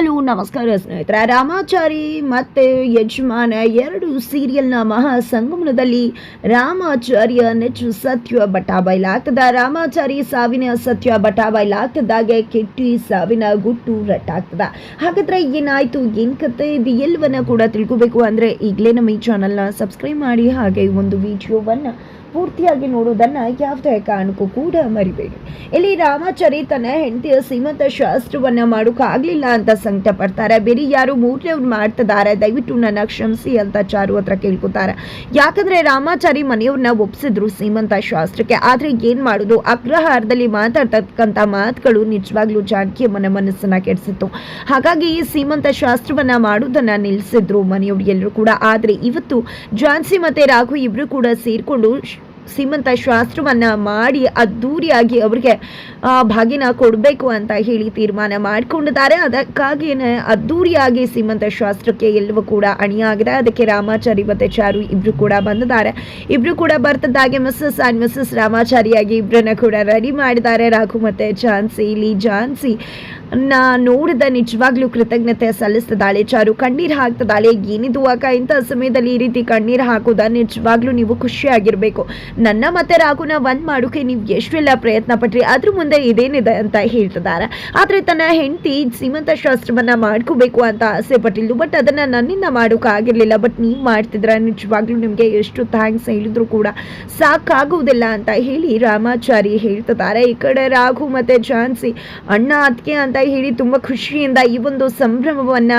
Hello ನಮಸ್ಕಾರ ಸ್ನೇಹಿತರೆ. ರಾಮಾಚಾರಿ ಮತ್ತೆ ಯಜಮಾನ ಎರಡು ಸೀರಿಯಲ್ನ ಮಹಾ ಸಂಗಮನದಲ್ಲಿ ರಾಮಾಚಾರ್ಯ ನೆಚ್ಚು ಸತ್ಯ ಬಟಾಬೈಲಾಗ್ತದ ರಾಮಾಚಾರಿ ಸಾವಿನ ಸತ್ಯ ಬಟಾಬೈಲಾಗ್ತದಾಗೆ ಕೆಟ್ಟಿ ಸಾವಿನ ಗುಟ್ಟು ರಟ್ಟಾಗ್ತದ. ಹಾಗಾದ್ರೆ ಏನಾಯ್ತು? ಏನ್ ಕತೆ ಇದು? ಎಲ್ಲವನ್ನ ಕೂಡ ತಿಳ್ಕೊಬೇಕು. ಅಂದ್ರೆ ಈಗಲೇ ನಮ್ಮ ಈ ಚಾನಲ್ನ ಸಬ್ಸ್ಕ್ರೈಬ್ ಮಾಡಿ ಹಾಗೆ ಒಂದು ವಿಡಿಯೋವನ್ನ ಪೂರ್ತಿಯಾಗಿ ನೋಡೋದನ್ನು ಯಾವುದೇ ಕಾರಣಕ್ಕೂ ಕೂಡ ಮರಿಬೇಡಿ. ಇಲ್ಲಿ ರಾಮಾಚಾರಿ ತನ್ನ ಹೆಂಡತಿಯ ಸೀಮಂತ ಶಾಸ್ತ್ರವನ್ನ ಮಾಡೋಕ್ಕಾಗ್ಲಿಲ್ಲ ಅಂತ ಸಂಕಟ ಪಡ್ತಾರೆ ಬೇರೆ ಯಾರು ಮೂರನೇವ್ರು ಮಾಡ್ತಿದ್ದಾರೆ, ದಯವಿಟ್ಟು ನನ್ನ ಕ್ಷಮಿಸಿ ಅಂತ ಚಾರು ಹತ್ರ ಕೇಳ್ಕೊತಾರೆ. ಯಾಕಂದ್ರೆ ರಾಮಾಚಾರಿ ಮನೆಯವ್ರನ್ನ ಒಪ್ಸಿದ್ರು ಸೀಮಂತ ಶಾಸ್ತ್ರಕ್ಕೆ. ಆದ್ರೆ ಏನ್ ಮಾಡೋದು? ಅಗ್ರಹಾರದಲ್ಲಿ ಮಾತಾಡ್ತಕ್ಕಂಥ ಮಾತುಗಳು ನಿಜವಾಗ್ಲೂ ಜಾನಕಿಯಮ್ಮನ ಮನಸ್ಸನ್ನು ಕೆಡಿಸಿತ್ತು. ಹಾಗಾಗಿ ಈ ಸೀಮಂತ ಶಾಸ್ತ್ರವನ್ನ ಮಾಡೋದನ್ನ ನಿಲ್ಲಿಸಿದ್ರು ಮನೆಯವ್ರು ಎಲ್ಲರೂ ಕೂಡ. ಆದ್ರೆ ಇವತ್ತು ಜಾನ್ಸಿ ಮತ್ತೆ ರಾಘು ಇಬ್ಬರು ಕೂಡ ಸೇರ್ಕೊಂಡು ಸೀಮಂತ ಶಾಸ್ತ್ರವನ್ನ ಮಾಡಿ ಅದ್ದೂರಿಯಾಗಿ ಅವ್ರಿಗೆ ಭಾಗಿನ ಕೊಡಬೇಕು ಅಂತ ಹೇಳಿ ತೀರ್ಮಾನ ಮಾಡ್ಕೊಂಡಿದ್ದಾರೆ. ಅದಕ್ಕಾಗಿಯೇ ಅದ್ದೂರಿಯಾಗಿ ಸೀಮಂತ ಶಾಸ್ತ್ರಕ್ಕೆ ಎಲ್ಲವೂ ಕೂಡ ಅಣಿಯಾಗಿದೆ. ಅದಕ್ಕೆ ರಾಮಾಚಾರಿ ಮತ್ತೆ ಚಾರು ಇಬ್ಬರು ಕೂಡ ಬಂದಿದ್ದಾರೆ. ಇಬ್ರು ಕೂಡ ಬರ್ತದಾಗೆ ಮಿಸ್ಸಸ್ ಆ್ಯಂಡ್ ಮಿಸ್ಸಸ್ ರಾಮಾಚಾರಿಯಾಗಿ ಇಬ್ಬರನ್ನ ಕೂಡ ರೆಡಿ ಮಾಡಿದ್ದಾರೆ. ರಾಘು ಮತ್ತು ಝಾನ್ಸಿ ಇಲ್ಲಿ ಝಾನ್ಸಿ ನೋಡಿದ ನಿಜವಾಗ್ಲೂ ಕೃತಜ್ಞತೆ ಸಲ್ಲಿಸ್ತಿದ್ದಾಳೆ ಚಾರು ಕಣ್ಣೀರು ಹಾಕ್ತದಾಳೆ. ಏನಿದು ಅಕ್ಕ, ಇಂಥ ಸಮಯದಲ್ಲಿ ಈ ರೀತಿ ಕಣ್ಣೀರು ಹಾಕೋದ? ನಿಜವಾಗ್ಲೂ ನೀವು ಖುಷಿಯಾಗಿರಬೇಕು. ನನ್ನ ಮತ್ತೆ ರಾಘುನ ಒಂದು ಮಾಡೋಕೆ ನೀವು ಎಷ್ಟೆಲ್ಲ ಪ್ರಯತ್ನ ಪಟ್ರಿ? ಅದ್ರ ಮುಂದೆ ಇದೇನಿದೆ ಅಂತ ಹೇಳ್ತಿದ್ದಾರೆ ಆದ್ರೆ ತನ್ನ ಹೆಂಡತಿ ಸೀಮಂತ ಶಾಸ್ತ್ರವನ್ನ ಮಾಡ್ಕೋಬೇಕು ಅಂತ ಆಸೆ ಪಟ್ಟಿಲ್ಲ ಬಟ್ ಅದನ್ನ ನನ್ನಿಂದ ಮಾಡೋಕ್ಕಾಗಿರಲಿಲ್ಲ ಬಟ್ ನೀವು ಮಾಡ್ತಿದ್ರ, ನಿಜವಾಗ್ಲೂ ನಿಮಗೆ ಎಷ್ಟು ಥ್ಯಾಂಕ್ಸ್ ಹೇಳಿದ್ರು ಕೂಡ ಸಾಕಾಗುವುದಿಲ್ಲ ಅಂತ ಹೇಳಿ ರಾಮಾಚಾರಿ ಹೇಳ್ತಿದ್ದಾರೆ ಈ ಕಡೆ ರಾಘು ಮತ್ತೆ ಝಾನ್ಸಿ, ಅಣ್ಣ ಅದಕ್ಕೆ ಅಂತ ಹೇಳಿ ತುಂಬಾ ಖುಷಿಯಿಂದ ಈ ಒಂದು ಸಂಭ್ರಮವನ್ನ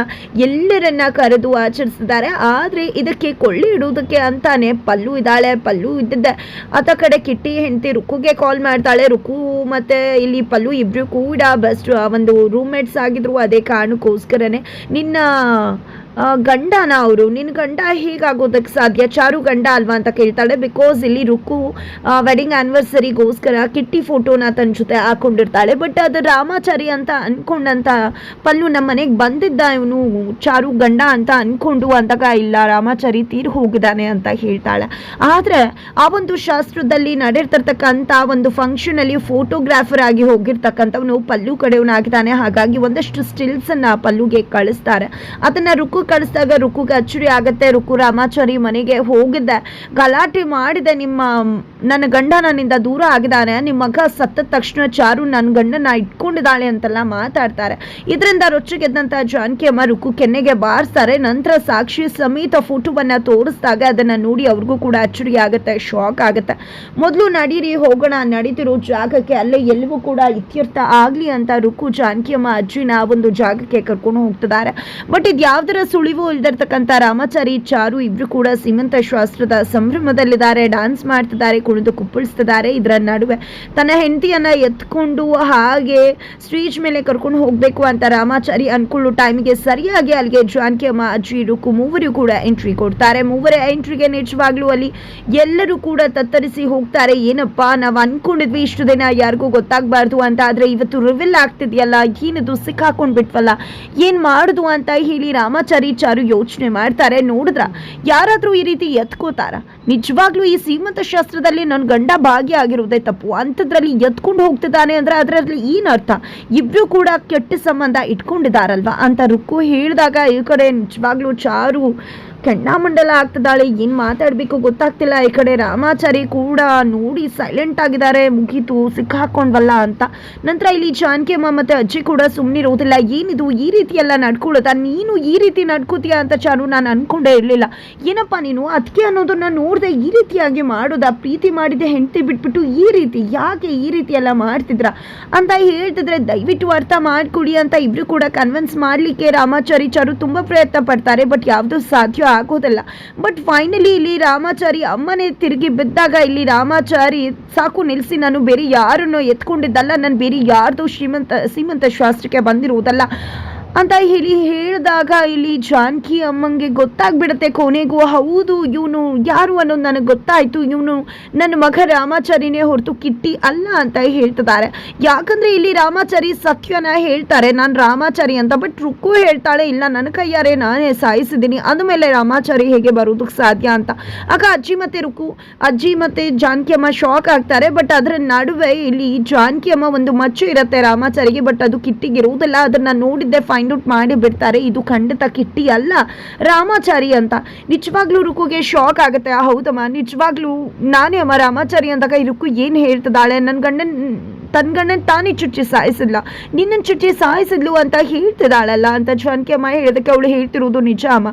ಎಲ್ಲರನ್ನ ಕರೆದು ಆಚರಿಸಿದ್ದಾರೆ. ಆದ್ರೆ ಇದಕ್ಕೆ ಕೊಳ್ಳಿ ಇಡುವುದಕ್ಕೆ ಅಂತಾನೆ ಪಲ್ಲು ಇದ್ದಾಳೆ, ಪಲ್ಲು ಇದ್ದಿದ್ದೆ ಆತ ಕಡೆ ಕಿಟ್ಟಿ ಹೆಂಡತಿ ರುಕ್ಕುಗೆ ಕಾಲ್ ಮಾಡ್ತಾಳೆ. ರುಕ್ಕು ಮತ್ತೆ ಇಲ್ಲಿ ಪಲ್ಲು ಇಬ್ರು ಕೂಡ ಬೆಸ್ಟ್ ಒಂದು ರೂಮ್ಮೇಟ್ಸ್ ಆಗಿದ್ರು, ಅದೇ ಕಾರಣಕ್ಕೋಸ್ಕರನೇ. ನಿನ್ನ ಗಂಡನ ಅವರು ನಿನ್ನ ಗಂಡ ಹೇಗಾಗೋದಕ್ಕೆ ಸಾಧ್ಯ? ಚಾರು ಗಂಡ ಅಲ್ವಾ ಅಂತ ಕೇಳ್ತಾಳೆ. ಬಿಕಾಸ್ ಇಲ್ಲಿ ರುಕ್ಕು ವೆಡ್ಡಿಂಗ್ ಆ್ಯನಿವರ್ಸರಿಗೋಸ್ಕರ ಕಿಟ್ಟಿ ಫೋಟೋನ ತನ್ನ ಜೊತೆ ಹಾಕೊಂಡಿರ್ತಾಳೆ. ಬಟ್ ಅದು ರಾಮಾಚಾರಿ ಅಂತ ಅನ್ಕೊಂಡಂತ ಪಲ್ಲು ನಮ್ಮ ಮನೆಗೆ ಬಂದಿದ್ದ ಇವನು ಚಾರು ಗಂಡ ಅಂತ ಅಂದ್ಕೊಂಡು ಅಂದಾಗ ಇಲ್ಲ, ರಾಮಾಚಾರಿ ತೀರ್ ಹೋಗಿದ್ದಾನೆ ಅಂತ ಹೇಳ್ತಾಳೆ. ಆದರೆ ಆ ಒಂದು ಶಾಸ್ತ್ರದಲ್ಲಿ ನಡೆತಿರ್ತಕ್ಕಂಥ ಒಂದು ಫಂಕ್ಷನಲ್ಲಿ ಫೋಟೋಗ್ರಾಫರ್ ಆಗಿ ಹೋಗಿರ್ತಕ್ಕಂಥವನು ಪಲ್ಲು ಕಡೆಯವನಾಗಿದ್ದಾನೆ. ಹಾಗಾಗಿ ಒಂದಷ್ಟು ಸ್ಟಿಲ್ಸನ್ನು ಪಲ್ಲುಗೆ ಕಳಿಸ್ತಾರೆ. ಅದನ್ನು ರುಕ್ಕು ಕಳಿಸಿದಾಗ ರುಕುಗೆ ಅಚ್ಚರಿ ಆಗತ್ತೆ. ರುಕು ರಾಮಾಚಾರಿ ಮನೆಗೆ ಹೋಗಿದ್ದೆ ಗಲಾಟೆ ಮಾಡಿದೆ. ನಿಮ್ಮ, ನನ್ನ ಗಂಡ ನನ್ನಿಂದ ದೂರ ಆಗಿದ್ದಾನೆ. ನಿಮ್ಮ ಮಗ ಸತ್ತ ತಕ್ಷಣ ಚಾರು ನನ್ನ ಗಂಡನ ಇಟ್ಕೊಂಡಿದ್ದಾಳೆ ಅಂತೆಲ್ಲ ಮಾತಾಡ್ತಾರೆ. ಇದರಿಂದ ರೊಚ್ಚಿಗೆದ್ದಂಥ ಜಾನಕಿ ಅಮ್ಮ ರುಕು ಕೆನ್ನೆಗೆ ಬಾರಿಸ್ತಾರೆ. ನಂತರ ಸಾಕ್ಷಿ ಸಮೇತ ಫೋಟೋವನ್ನ ತೋರಿಸಿದಾಗ ಅದನ್ನ ನೋಡಿ ಅವ್ರಿಗೂ ಕೂಡ ಅಚ್ಚರಿ ಆಗುತ್ತೆ, ಶಾಕ್ ಆಗುತ್ತೆ. ಮೊದಲು ನಡೀರಿ, ಹೋಗೋಣ, ನಡೀತಿರೋ ಜಾಗಕ್ಕೆ ಅಲ್ಲೇ ಎಲ್ಲವೂ ಕೂಡ ಇತ್ಯರ್ಥ ಆಗ್ಲಿ ಅಂತ ರುಕು ಜಾನಕಿ ಅಮ್ಮ ಅಜ್ಜಿನ ಒಂದು ಜಾಗಕ್ಕೆ ಕರ್ಕೊಂಡು ಹೋಗ್ತಿದ್ದಾರೆ. ಬಟ್ ಇದು ಯಾವ್ದರ ಸುಳಿವು ಇಲ್ದಿರ್ತಕ್ಕಂಥ ರಾಮಾಚಾರಿ, ಚಾರು ಇಬ್ರು ಕೂಡ ಸೀಮಂತ ಶಾಸ್ತ್ರದ ಸಂಭ್ರಮದಲ್ಲಿದ್ದಾರೆ. ಡಾನ್ಸ್ ಮಾಡ್ತಿದ್ದಾರೆ, ಕುಣಿದು ಕುಪ್ಪಳಿಸ್ತಿದ್ದಾರೆ. ಇದರ ನಡುವೆ ತನ್ನ ಹೆಂಡತಿಯನ್ನ ಎತ್ಕೊಂಡು ಹಾಗೆ ಸ್ಟೇಜ್ ಮೇಲೆ ಕರ್ಕೊಂಡು ಹೋಗ್ಬೇಕು ಅಂತ ರಾಮಾಚಾರಿ ಅನ್ಕೊಳ್ಳೋ ಟೈಮ್ಗೆ ಸರಿಯಾಗಿ ಅಲ್ಲಿಗೆ ಜಾನಕಿ ಅಮ್ಮ, ಅಜ್ಜಿ, ರುಕು ಮೂವರು ಕೂಡ ಎಂಟ್ರಿ ಕೊಡ್ತಾರೆ. ಮೂವರ ಎಂಟ್ರಿಗೆ ನಿಜವಾಗ್ಲೂ ಅಲ್ಲಿ ಎಲ್ಲರೂ ಕೂಡ ತತ್ತರಿಸಿ ಹೋಗ್ತಾರೆ. ಏನಪ್ಪಾ, ನಾವು ಅನ್ಕೊಂಡಿದ್ವಿ ಇಷ್ಟು ದಿನ, ಯಾರಿಗೂ ಗೊತ್ತಾಗಬಾರ್ದು ಅಂತ. ಆದ್ರೆ ಇವತ್ತು ರಿವಿಲ್ ಆಗ್ತಿದೆಯಲ್ಲ, ಏನಿದು ಸಿಕ್ಕಾಕೊಂಡ್ಬಿಟ್ವಲ್ಲ ಏನ್ ಮಾಡುದು ಅಂತ ಹೇಳಿ ರಾಮಾಚಾರಿ ಚಾರು ಯೋಚನೆ ಮಾಡ್ತಾರೆ, ನೋಡಿದ್ರ? ಯಾರಾದ್ರೂ ಈ ರೀತಿ ಎತ್ಕೋತಾರ? ನಿಜವಾಗ್ಲೂ ಈ ಸೀಮಂತ ಶಾಸ್ತ್ರದಲ್ಲಿ ನನ್ನ ಗಂಡ ಭಾಗಿಯಾಗಿರುವುದೇ ತಪ್ಪು. ಅಂಥದ್ರಲ್ಲಿ ಎತ್ಕೊಂಡು ಹೋಗ್ತಿದ್ದಾನೆ ಅಂದ್ರೆ ಅದರಲ್ಲಿ ಅರ್ಥ? ಇಬ್ರು ಕೂಡ ಕೆಟ್ಟ ಸಂಬಂಧ ಇಟ್ಕೊಂಡಿದಾರಲ್ವಾ ಅಂತ ರುಕ್ಕು ಹೇಳಿದಾಗ ಈ ಕಡೆ ನಿಜವಾಗ್ಲೂ ಚಾರು ಕೆಂಡಾಮಂಡಲ ಆಗ್ತಿದ್ದಾಳೆ ಏನ್ ಮಾತಾಡ್ಬೇಕು ಗೊತ್ತಾಗ್ತಿಲ್ಲ. ಈ ಕಡೆ ರಾಮಾಚಾರಿ ಕೂಡ ನೋಡಿ ಸೈಲೆಂಟ್ ಆಗಿದ್ದಾರೆ. ಮುಗೀತು, ಸಿಕ್ಕಾಕೊಂಡ್ವಲ್ಲ ಅಂತ. ನಂತರ ಇಲ್ಲಿ ಜಾನಕಿ ಅಮ್ಮ ಮತ್ತೆ ಅಜ್ಜಿ ಕೂಡ ಸುಮ್ಮನಿರೋದಿಲ್ಲ ಏನಿದು? ಈ ರೀತಿ ಎಲ್ಲ ನಡ್ಕೊಳ್ಳುತ್ತಾ ನೀನು ಈ ರೀತಿ ನಡ್ಕೋತೀಯ ಅಂತ ಚಾರು ನಾನು ಅನ್ಕೊಂಡೇ ಇರಲಿಲ್ಲ. ಏನಪ್ಪ ನೀನು? ಅದಕ್ಕೆ ಅನ್ನೋದನ್ನ ನೋಡ್ದೆ ಈ ರೀತಿಯಾಗಿ ಮಾಡೋದಾ? ಪ್ರೀತಿ ಮಾಡಿದೆ ಹೆಂಡತಿ ಬಿಟ್ಬಿಟ್ಟು ಈ ರೀತಿ ಯಾಕೆ ಈ ರೀತಿ ಎಲ್ಲ ಮಾಡ್ತಿದ್ರ? ಅಂತ ಹೇಳ್ತಿದ್ರೆ ದಯವಿಟ್ಟು ಅರ್ಥ ಮಾಡ್ಕೊಡಿ ಅಂತ ಇಬ್ರು ಕೂಡ ಕನ್ವಿನ್ಸ್ ಮಾಡ್ಲಿಕ್ಕೆ ರಾಮಾಚಾರಿ ಚಾರು ತುಂಬಾ ಪ್ರಯತ್ನ ಪಡ್ತಾರೆ. ಬಟ್ ಯಾವುದು ಸಾಧ್ಯ ಆಗೋದಿಲ್ಲ ಬಟ್ ಫೈನಲಿ ಇಲ್ಲಿ ರಾಮಾಚಾರಿ ಅಮ್ಮನೇ ತಿರುಗಿ ಬಿದ್ದಾಗ ಇಲ್ಲಿ ರಾಮಾಚಾರಿ ಸಾಕು ನಿಲ್ಲಿಸಿ ನಾನು ಬೇರೆ ಯಾರನ್ನು ಎತ್ಕೊಂಡಿದ್ದಲ್ಲ, ನಾನು ಬೇರೆ ಯಾರ್ದು ಶ್ರೀಮಂತ ಶ್ರೀಮಂತ ಶಾಸ್ತ್ರಕ್ಕೆ ಬಂದಿರುವುದಲ್ಲ. ಅಂತ ಹೇಳಿ ಹೇಳಿದಾಗ ಇಲ್ಲಿ ಜಾನಕಿ ಅಮ್ಮಂಗೆ ಗೊತ್ತಾಗ್ಬಿಡುತ್ತೆ ಕೊನೆಗೂ, ಹೌದು, ಇವನು ಯಾರು ಅನ್ನೋದು ನನಗೆ ಗೊತ್ತಾಯಿತು. ಇವನು ನನ್ನ ಮಗ ರಾಮಾಚಾರಿನೇ ಹೊರತು ಕಿಟ್ಟಿ ಅಲ್ಲ ಅಂತ ಹೇಳ್ತಿದ್ದಾರೆ. ಯಾಕಂದ್ರೆ ಇಲ್ಲಿ ರಾಮಾಚಾರಿ ಸತ್ಯನ ಹೇಳ್ತಾರೆ. ನಾನು ರಾಮಾಚಾರಿ ಅಂತ ಬಟ್ ರುಕ್ಕು ಹೇಳ್ತಾಳೆ. ಇಲ್ಲ, ನನ್ನ ಕೈಯಾರೆ ನಾನೇ ಸಾಯಿಸಿದ್ದೀನಿ. ಅಂದಮೇಲೆ ರಾಮಾಚಾರಿ ಹೇಗೆ ಬರೋದಕ್ಕೆ ಸಾಧ್ಯ ಅಂತ. ಆಗ ಅಜ್ಜಿ ಮತ್ತೆ ರುಕ್ಕು, ಅಜ್ಜಿ ಮತ್ತೆ ಜಾನಕಿ ಅಮ್ಮ ಶಾಕ್ ಆಗ್ತಾರೆ. ಬಟ್ ಅದರ ನಡುವೆ ಇಲ್ಲಿ ಜಾನಕಿ ಅಮ್ಮ ಒಂದು ಮಚ್ಚು ಇರುತ್ತೆ ರಾಮಾಚಾರಿಗೆ ಬಟ್ ಅದು ಕಿಟ್ಟಿಗೆ ಇರುವುದಿಲ್ಲ ಅದನ್ನ ನೋಡಿದ್ದೆ ಫೈನ್ ಫೈಂಡ್ ಮಾಡಿ ಬಿಡ್ತಾರೆ. ಇದು ಖಂಡಿತ ಕಿಟ್ಟಿ ಅಲ್ಲ, ರಾಮಾಚಾರಿ ಅಂತ. ನಿಜವಾಗ್ಲೂ ರುಕುಗೆ ಶಾಕ್ ಆಗುತ್ತೆ. ಹೌದಮ್ಮ, ನಿಜವಾಗ್ಲೂ ನಾನೇ ಅಮ್ಮ ರಾಮಾಚಾರಿ ಅಂದಾಗ ರುಕು ಏನು ಹೇಳ್ತಿದ್ದಾಳೆ? ನನ್ನ ಗಂಡನ್ ತನ್ನ ಗಂಡನ್ ತಾನೇ ಚುಚ್ಚಿ ಸಾಯಿಸಿದ್ಲ. ನಿನ್ನನ್ನು ಚುಚ್ಚಿ ಸಾಯಿಸಿದ್ಲು ಅಂತ ಹೇಳ್ತಿದ್ದಾಳಲ್ಲ ಅಂತ ಜಾನಕಿ ಅಮ್ಮ ಹೇಳೋದಕ್ಕೆ ಅವಳು ಹೇಳ್ತಿರೋದು ನಿಜ ಅಮ್ಮ.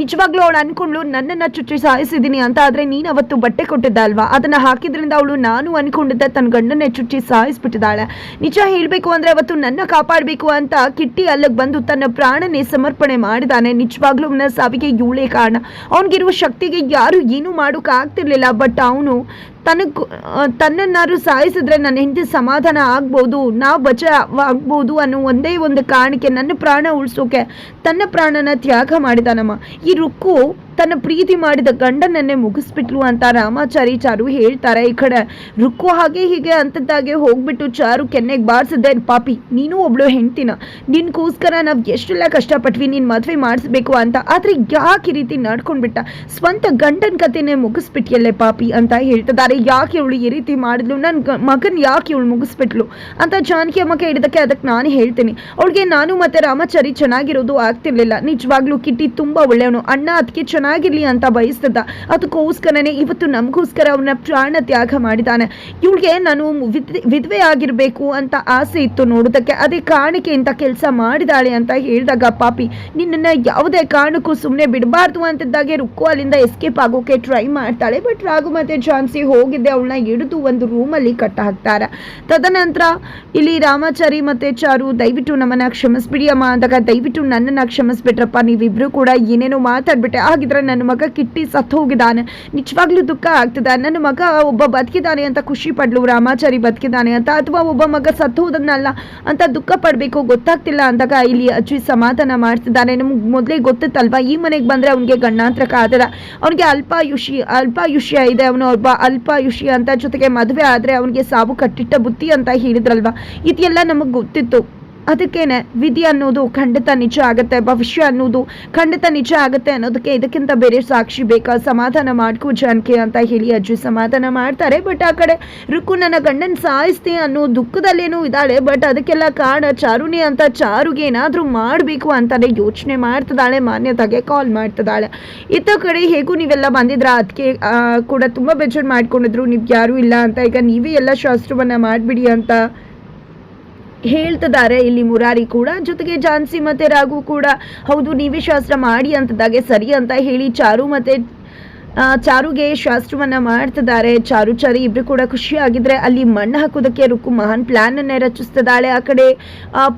ನಿಜವಾಗ್ಲೂ ಅವಳು ಅನ್ಕೊಂಡ್ಲು ನನ್ನನ್ನು ಚುಚ್ಚಿ ಸಾಯಿಸಿದ್ದೀನಿ ಅಂತ, ಆದರೆ ನೀನು ಅವತ್ತು ಬಟ್ಟೆ ಕೊಟ್ಟಿದ್ದ ಅಲ್ವಾ? ಅದನ್ನು ಹಾಕಿದ್ರಿಂದ ಅವಳು ನಾನು ಅನ್ಕೊಂಡಿದ್ದೆ ತನ್ನ ಗಂಡನ್ನೇ ಚುಚ್ಚಿ ಸಾಯಿಸ್ಬಿಟ್ಟಿದ್ದಾಳೆ. ನಿಜ ಹೇಳಬೇಕು ಅಂದರೆ ಅವತ್ತು ನನ್ನ ಕಾಪಾಡಬೇಕು ಅಂತ ಕಿಟ್ಟಿ ಅಲ್ಲಿಗೆ ಬಂದು ತನ್ನ ಪ್ರಾಣನೇ ಸಮರ್ಪಣೆ ಮಾಡಿದಾನೆ. ನಿಜವಾಗ್ಲೂ ಅವನ ಸಾವಿಗೆ ಇವಳೇ ಕಾರಣ. ಅವನಿಗಿರುವ ಶಕ್ತಿಗೆ ಯಾರು ಏನೂ ಮಾಡೋಕ್ಕಾಗ್ತಿರ್ಲಿಲ್ಲ ಬಟ್ ಅವನು ತನಗೆ ತನ್ನನ್ನಾರು ಸಾಯಿಸಿದ್ರೆ ನನ್ನ ಹಿಂದೆ ಸಮಾಧಾನ ಆಗ್ಬೋದು, ನಾವು ಬಚ ಆಗ್ಬೋದು ಅನ್ನೋ ಒಂದೇ ಒಂದು ಕಾರಣಕ್ಕೆ ನನ್ನ ಪ್ರಾಣ ಉಳಿಸೋಕೆ, ತನ್ನ ಪ್ರಾಣನ ತ್ಯಾಗ ಮಾಡಿದಾನಮ್ಮ. ಈ ರುಕ್ಕು ತನ್ನ ಪ್ರೀತಿ ಮಾಡಿದ ಗಂಡನನ್ನೇ ಮುಗಿಸ್ಬಿಟ್ಲು ಅಂತ ರಾಮಾಚಾರಿ ಚಾರು ಹೇಳ್ತಾರೆ. ಈ ಕಡೆ ರುಕ್ಕು ಹಾಗೆ ಹೀಗೆ ಅಂತದ್ದಾಗೆ ಹೋಗ್ಬಿಟ್ಟು ಚಾರು ಕೆನ್ನೆಗೆ ಬಾರಿಸಿದ್ದೆ ಪಾಪಿ, ನೀನು ಒಬ್ಳು ಹೆಂಡ್ತಿನ. ನಿನ್ಗೋಸ್ಕರ ನಾವು ಎಷ್ಟೆಲ್ಲ ಕಷ್ಟಪಟ್ವಿ, ನೀನು ಮದುವೆ ಮಾಡಿಸ್ಬೇಕು ಅಂತ. ಆದರೆ ಯಾಕೆ ಈ ರೀತಿ ನಡ್ಕೊಂಡ್ಬಿಟ್ಟ? ಸ್ವಂತ ಗಂಡನ ಕಥೆನೇ ಮುಗಿಸ್ಬಿಟ್ಟಿಯಲ್ಲೇ ಪಾಪಿ ಅಂತ ಹೇಳ್ತಿದ್ದಾರೆ. ಯಾಕೆ ಇವಳು ಈ ರೀತಿ ಮಾಡಿದ್ಲು? ನನ್ನ ಮಗನ್ ಯಾಕೆ ಇವಳು ಮುಗಿಸ್ಬಿಟ್ಲು ಅಂತ ಜಾನಕಿ ಅಮ್ಮ ಕೇಳಿದಕ್ಕೆ ಅದಕ್ಕೆ ನಾನು ಹೇಳ್ತೀನಿ. ಅವಳಿಗೆ ನಾನು ಮತ್ತೆ ರಾಮಾಚಾರಿ ಚೆನ್ನಾಗಿರೋದು ಆಗ್ತಿರ್ಲಿಲ್ಲ. ನಿಜವಾಗ್ಲೂ ಕಿಟ್ಟಿ ತುಂಬಾ ಒಳ್ಳೆಯವನು. ಅಣ್ಣ ಅದಕ್ಕೆ ಚೆನ್ನಾಗಿರ್ಲಿ ಅಂತ ಬಯಸ್ತದ ಅದಕ್ಕೋಸ್ಕರನೇ ಇವತ್ತು ನಮಗೋಸ್ಕರ ಅವನ ಪ್ರಾಣ ತ್ಯಾಗ ಮಾಡಿದ್ದಾನೆ ಇವಳಿಗೆ ನಾನು ವಿಧವೆ ಆಗಿರ್ಬೇಕು ಅಂತ ಆಸೆ ಇತ್ತು ನೋಡೋದಕ್ಕೆ. ಅದೇ ಕಾರಣಕ್ಕೆ ಇಂಥ ಕೆಲಸ ಮಾಡಿದಾಳೆ ಅಂತ ಹೇಳಿದಾಗ ಪಾಪಿ, ನಿನ್ನನ್ನು ಯಾವುದೇ ಕಾರಣಕ್ಕೂ ಸುಮ್ಮನೆ ಬಿಡಬಾರ್ದು ಅಂತಿದ್ದಾಗೆ ರುಕ್ಕು ಅಲ್ಲಿಂದ ಎಸ್ಕೇಪ್ ಆಗೋಕೆ ಟ್ರೈ ಮಾಡ್ತಾಳೆ. ಬಟ್ ರಾಘು ಮತ್ತೆ ಝಾನ್ಸಿ ಹೋಗಿದ್ದೆ ಅವಳನ್ನ ಹಿಡಿದು ಒಂದು ರೂಮಲ್ಲಿ ಕಟ್ಟ ಹಾಕ್ತಾರೆ ತದನಂತರ ಇಲ್ಲಿ ರಾಮಾಚಾರಿ ಮತ್ತೆ ಚಾರು, ದಯವಿಟ್ಟು ನಮ್ಮನ್ನ ಕ್ಷಮಿಸ್ಬಿಡಿ ಅಮ್ಮ ಅಂದಾಗ ದಯವಿಟ್ಟು ನನ್ನನ್ನ ಕ್ಷಮಿಸ್ಬಿಟ್ರಪ್ಪ, ನೀವಿಬ್ರು ಕೂಡ ಏನೇನೋ ಮಾತಾಡ್ಬಿಟ್ಟೆ. ನನ್ನ ಮಗ ಕಿಟ್ಟಿ ಸತ್ತು ಹೋಗಿದ್ದಾನೆ. ನಿಜವಾಗ್ಲೂ ದುಃಖ ಆಗ್ತದೆ. ನನ್ನ ಮಗ ಒಬ್ಬ ಬದುಕಿದ್ದಾನೆ ಅಂತ ಖುಷಿ ಪಡ್ಲು, ರಾಮಾಚಾರಿ ಬದುಕಿದ್ದಾನೆ ಅಂತ, ಅಥವಾ ಒಬ್ಬ ಮಗ ಸತ್ತು ಹೋದನ್ನಲ್ಲ ಅಂತ ದುಃಖ ಪಡಬೇಕು, ಗೊತ್ತಾಗ್ತಿಲ್ಲ ಅಂದಾಗ ಇಲ್ಲಿ ಅಜ್ಜಿ ಸಮಾಧಾನ ಮಾಡ್ತಿದ್ದಾನೆ. ನಮ್ಗೆ ಮೊದಲೇ ಗೊತ್ತಿತ್ತಲ್ವಾ, ಈ ಮನೆಗೆ ಬಂದ್ರೆ ಅವನಿಗೆ ಗಂಡಾಂತರಕ ಆದದ ಅವನಿಗೆ ಅಲ್ಪಾಯುಷಿ, ಅಲ್ಪಾಯುಷ್ಯ ಇದೆ. ಅವನು ಒಬ್ಬ ಅಲ್ಪಾಯುಷಿ ಅಂತ ಜೊತೆಗೆ ಮದುವೆ ಆದರೆ ಅವನಿಗೆ ಸಾವು ಕಟ್ಟಿಟ್ಟ ಬುತ್ತಿ ಅಂತ ಹೇಳಿದ್ರಲ್ವಾ. ಇದೆಲ್ಲ ನಮಗೆ ಗೊತ್ತಿತ್ತು. ಅದಕ್ಕೇನೆ ವಿಧಿ ಅನ್ನೋದು ಖಂಡಿತ ನಿಜ ಆಗುತ್ತೆ, ಭವಿಷ್ಯ ಅನ್ನೋದು ಖಂಡಿತ ನಿಜ ಆಗುತ್ತೆ ಅನ್ನೋದಕ್ಕೆ ಇದಕ್ಕಿಂತ ಬೇರೆ ಸಾಕ್ಷಿ ಬೇಕಾ? ಸಮಾಧಾನ ಮಾಡ್ಕೋ ಜಾನಕಿ ಅಂತ ಹೇಳಿ ಅಜ್ಜಿ ಸಮಾಧಾನ ಮಾಡ್ತಾರೆ. ಬಟ್ ಆ ಕಡೆ ರುಕ್ಕು ನನ್ನ ಗಂಡನ ಸಾಯಿಸ್ತಿ ಅನ್ನೋ ದುಃಖದಲ್ಲೇನೂ ಇದ್ದಾಳೆ. ಬಟ್ ಅದಕ್ಕೆಲ್ಲ ಕಾರಣ ಚಾರುಣಿ ಅಂತ ಚಾರುಗೆ ಏನಾದರೂ ಮಾಡಬೇಕು ಅಂತಾನೆ ಯೋಚನೆ ಮಾಡ್ತಿದ್ದಾಳೆ, ಮಾನ್ಯತೆಗೆ ಕಾಲ್ ಮಾಡ್ತಿದ್ದಾಳೆ. ಇತ್ತ ಕಡೆ ಹೇಗೂ ನೀವೆಲ್ಲ ಬಂದಿದ್ರ? ಅದಕ್ಕೆ ಕೂಡ ತುಂಬ ಬೇಜಾರು ಮಾಡ್ಕೊಂಡಿದ್ರು. ನಿಮ್ಗೆ ಯಾರೂ ಇಲ್ಲ ಅಂತ. ಈಗ ನೀವೇ ಎಲ್ಲ ಶಾಸ್ತ್ರವನ್ನ ಮಾಡಿಬಿಡಿ ಅಂತ ಹೇಳ್ತಿದ್ದಾರೆ. ಇಲ್ಲಿ ಮುರಾರಿ ಕೂಡ, ಜೊತೆಗೆ ಝಾನ್ಸಿ ಮತ್ತೆ ರಾಘು ಕೂಡ. ಹೌದು, ನೀವೇ ಶಾಸ್ತ್ರ ಮಾಡಿ ಅಂತದಾಗೆ ಸರಿ ಅಂತ ಹೇಳಿ ಚಾರು ಮತ್ತೆ ಚಾರುಗೆ ಶಾಸ್ತ್ರವನ್ನ ಮಾಡ್ತಿದ್ದಾರೆ. ಚಾರು ಚಾರಿ ಇಬ್ರು ಕೂಡ ಖುಷಿಯಾಗಿದ್ರೆ ಅಲ್ಲಿ ಮಣ್ಣು ಹಾಕೋದಕ್ಕೆ ರುಕ್ಕು ಮಹಾನ್ ಪ್ಲಾನ್ ಅನ್ನೇ ರಚಿಸ್ತಿದ್ದಾಳೆ ಆ ಕಡೆ.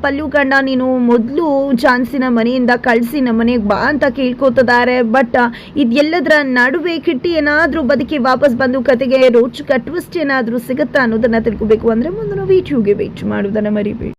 ಪಲ್ಲು ಕಂಡ ನೀನು ಮೊದಲು ಚಾನ್ಸಿನ ಮನೆಯಿಂದ ಕಳಿಸಿ ನಮ್ಮ ಮನೆಗೆ ಬಾ ಅಂತ ಕೇಳ್ಕೊತಿದ್ದಾರೆ. ಬಟ್ ಇದೆಲ್ಲದರ ನಡುವೆ ಕಿಟ್ಟಿ ಏನಾದರೂ ಬದುಕಿ ವಾಪಸ್ ಬಂದು ಕತೆಗೆ ರೋಚಕ ಟ್ವಿಸ್ಟ್ ಏನಾದರೂ ಸಿಗುತ್ತಾ ಅನ್ನೋದನ್ನ ತಿಳ್ಕೊಬೇಕು ಅಂದ್ರೆ ಮುಂದಿನ ವಿಡಿಯೋಗೆ ವೇಟ್ ಮಾಡೋದನ್ನ ಮರಿಬೇಡಿ.